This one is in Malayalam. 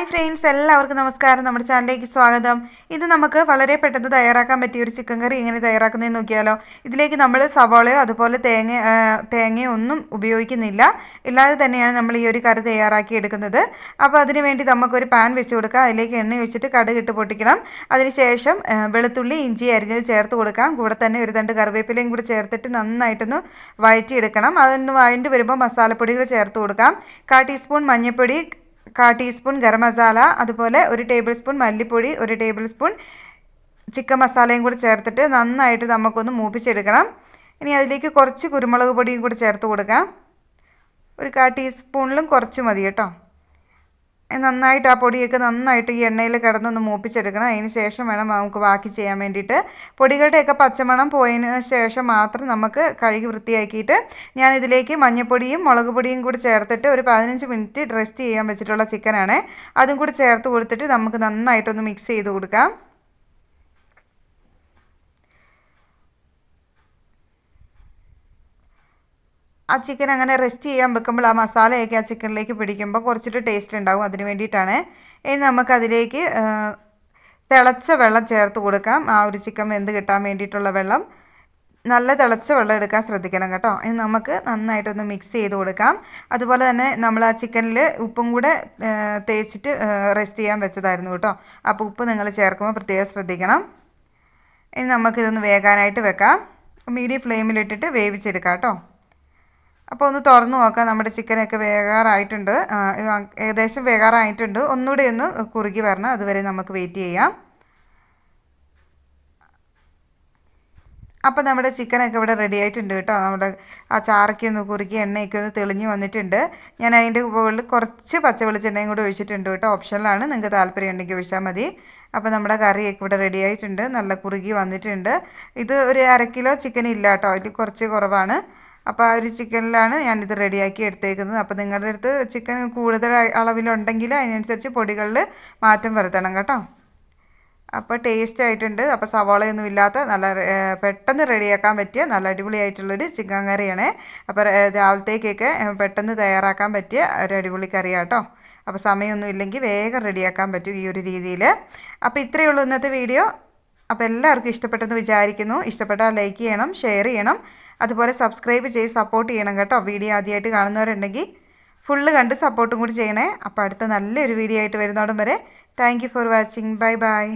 ഹായ് ഫ്രണ്ട്സ് എല്ലാവർക്കും നമസ്കാരം. നമ്മുടെ ചാനലിലേക്ക് സ്വാഗതം. ഇത് നമുക്ക് വളരെ പെട്ടെന്ന് തയ്യാറാക്കാൻ പറ്റിയ ഒരു ചിക്കൻ കറി എങ്ങനെ തയ്യാറാക്കുന്നതെന്ന് നോക്കിയാലോ. ഇതിലേക്ക് നമ്മൾ സവാളയോ അതുപോലെ തേങ്ങ തേങ്ങയോ ഒന്നും ഉപയോഗിക്കുന്നില്ല. ഇല്ലാതെ തന്നെയാണ് നമ്മൾ ഈ ഒരു കറി തയ്യാറാക്കി എടുക്കുന്നത്. അപ്പോൾ അതിന് വേണ്ടി നമുക്കൊരു പാൻ വെച്ച് കൊടുക്കാം. അതിലേക്ക് എണ്ണ ഒഴിച്ചിട്ട് കടുക് ഇട്ട് പൊട്ടിക്കണം. അതിനുശേഷം വെളുത്തുള്ളി ഇഞ്ചി അരിഞ്ഞത് ചേർത്ത് കൊടുക്കാം. കൂടെ തന്നെ ഒരു രണ്ട് കറിവേപ്പിലയും കൂടി ചേർത്തിട്ട് നന്നായിട്ടൊന്ന് വഴറ്റിയെടുക്കണം അതൊന്ന് വഴണ്ടി വരുമ്പോൾ മസാലപ്പൊടികൾ ചേർത്ത് കൊടുക്കാം. കാ ടീസ്പൂൺ മഞ്ഞൾപ്പൊടി കാ ടീസ്പൂൺ ഗരം മസാല അതുപോലെ ഒരു ടേബിൾ സ്പൂൺ മല്ലിപ്പൊടി ഒരു ടേബിൾ സ്പൂൺ ചിക്കൻ മസാലയും കൂടി ചേർത്തിട്ട് നന്നായിട്ട് നമുക്കൊന്ന് മൂപ്പിച്ചെടുക്കണം. ഇനി അതിലേക്ക് കുറച്ച് കുരുമുളക് പൊടിയും കൂടി ചേർത്ത് കൊടുക്കാം. ഒരു കാ ടീസ്പൂണിലും കുറച്ച് മതി കേട്ടോ. നന്നായിട്ട് ആ പൊടിയൊക്കെ നന്നായിട്ട് ഈ എണ്ണയിൽ കിടന്നൊന്ന് മൂപ്പിച്ചെടുക്കണം. അതിന് ശേഷം വേണം നമുക്ക് ബാക്കി ചെയ്യാൻ വേണ്ടിയിട്ട്. പൊടികളുടെയൊക്കെ പച്ചമണം പോയതിന് ശേഷം മാത്രം നമുക്ക് കഴുകി വൃത്തിയാക്കിയിട്ട് ഞാൻ ഇതിലേക്ക് മഞ്ഞൾപ്പൊടിയും മുളക് പൊടിയും കൂടി ചേർത്തിട്ട് ഒരു പതിനഞ്ച് മിനിറ്റ് റെസ്റ്റ് ചെയ്യാൻ വെച്ചിട്ടുള്ള ചിക്കനാണ്. അതും കൂടി ചേർത്ത് കൊടുത്തിട്ട് നമുക്ക് നന്നായിട്ടൊന്ന് മിക്സ് ചെയ്ത് കൊടുക്കാം. ആ ചിക്കൻ അങ്ങനെ റെസ്റ്റ് ചെയ്യാൻ വെക്കുമ്പോൾ ആ മസാലയൊക്കെ ആ ചിക്കനിലേക്ക് പിടിക്കുമ്പോൾ കുറച്ചിട്ട് ടേസ്റ്റ് ഉണ്ടാകും അതിന് വേണ്ടിയിട്ടാണ്. ഇനി നമുക്കതിലേക്ക് തിളച്ച വെള്ളം ചേർത്ത് കൊടുക്കാം. ആ ഒരു ചിക്കൻ വെന്ത് കിട്ടാൻ വേണ്ടിയിട്ടുള്ള വെള്ളം. നല്ല തിളച്ച വെള്ളം എടുക്കാൻ ശ്രദ്ധിക്കണം കേട്ടോ. ഇനി നമുക്ക് നന്നായിട്ടൊന്ന് മിക്സ് ചെയ്ത് കൊടുക്കാം. അതുപോലെ തന്നെ നമ്മൾ ആ ചിക്കനിൽ ഉപ്പും കൂടെ തേച്ചിട്ട് റെസ്റ്റ് ചെയ്യാൻ വെച്ചതായിരുന്നു കേട്ടോ. അപ്പോൾ ഉപ്പ് നിങ്ങൾ ചേർക്കുമ്പോൾ പ്രത്യേകം ശ്രദ്ധിക്കണം. ഇനി നമുക്കിതൊന്ന് വേകാനായിട്ട് വെക്കാം. മീഡിയം ഫ്ലെയിമിലിട്ടിട്ട് വേവിച്ചെടുക്കാം കേട്ടോ. അപ്പോൾ ഒന്ന് തുറന്നു നോക്കാം. നമ്മുടെ ചിക്കനൊക്കെ വേകാറായിട്ടുണ്ട്. ഏകദേശം വേകാറായിട്ടുണ്ട്. ഒന്നുകൂടി ഒന്ന് കുറുകി വരണം. അതുവരെ നമുക്ക് വെയിറ്റ് ചെയ്യാം. അപ്പോൾ നമ്മുടെ ചിക്കനൊക്കെ ഇവിടെ റെഡി ആയിട്ടുണ്ട് കേട്ടോ. നമ്മുടെ ആ ചാറയ്ക്ക് ഒന്ന് കുറുക്കി എണ്ണയൊക്കെ ഒന്ന് തെളിഞ്ഞ് വന്നിട്ടുണ്ട്. ഞാൻ അതിന്റെ മുകളിൽ കുറച്ച് പച്ച വെളിച്ചെണ്ണയും കൂടി ഒഴിച്ചിട്ടുണ്ട് കേട്ടോ. ഓപ്ഷനിലാണ് നിങ്ങൾക്ക് താല്പര്യം ഉണ്ടെങ്കിൽ ഒഴിച്ചാൽ മതി. അപ്പോൾ നമ്മുടെ കറിയൊക്കെ ഇവിടെ റെഡി ആയിട്ടുണ്ട്. നല്ല കുറുകി വന്നിട്ടുണ്ട്. ഇത് ഒരു അര കിലോ ചിക്കൻ ഇല്ല കേട്ടോ. അതിൽ കുറച്ച് കുറവാണ്. അപ്പോൾ ആ ഒരു ചിക്കനിലാണ് ഞാനിത് റെഡിയാക്കി എടുത്തേക്കുന്നത്. അപ്പോൾ നിങ്ങളുടെ അടുത്ത് ചിക്കൻ കൂടുതൽ അളവിലുണ്ടെങ്കിൽ അതിനനുസരിച്ച് പൊടികളിൽ മാറ്റം വരുത്തണം കേട്ടോ. അപ്പോൾ ടേസ്റ്റ് ആയിട്ടുണ്ട്. അപ്പോൾ സവാളയൊന്നും ഇല്ലാത്ത നല്ല പെട്ടെന്ന് റെഡിയാക്കാൻ പറ്റിയ നല്ല അടിപൊളിയായിട്ടുള്ളൊരു ചിക്കൻ കറിയാണ്. അപ്പോൾ രാവിലത്തേക്കൊക്കെ പെട്ടെന്ന് തയ്യാറാക്കാൻ പറ്റിയ ഒരു അടിപൊളി കറിയാട്ടോ അപ്പോൾ സമയമൊന്നും ഇല്ലെങ്കിൽ വേഗം റെഡിയാക്കാൻ പറ്റും ഈ ഒരു രീതിയിൽ അപ്പോൾ ഇത്രയേ ഉള്ളൂ ഇന്നത്തെ വീഡിയോ. അപ്പോൾ എല്ലാവർക്കും ഇഷ്ടപ്പെട്ടെന്ന് വിചാരിക്കുന്നു. ഇഷ്ടപ്പെട്ടാൽ ലൈക്ക് ചെയ്യണം ഷെയർ ചെയ്യണം. അതുപോലെ സബ്സ്ക്രൈബ് ചെയ്ത് സപ്പോർട്ട് ചെയ്യണം കേട്ടോ. വീഡിയോ ആദ്യമായിട്ട് കാണുന്നവരുണ്ടെങ്കിൽ ഫുള്ള് കണ്ട് സപ്പോർട്ടും കൂടി ചെയ്യണേ. അപ്പോൾ അടുത്ത നല്ലൊരു വീഡിയോ ആയിട്ട് വരുന്നോടം വരെ thank for watching bye bye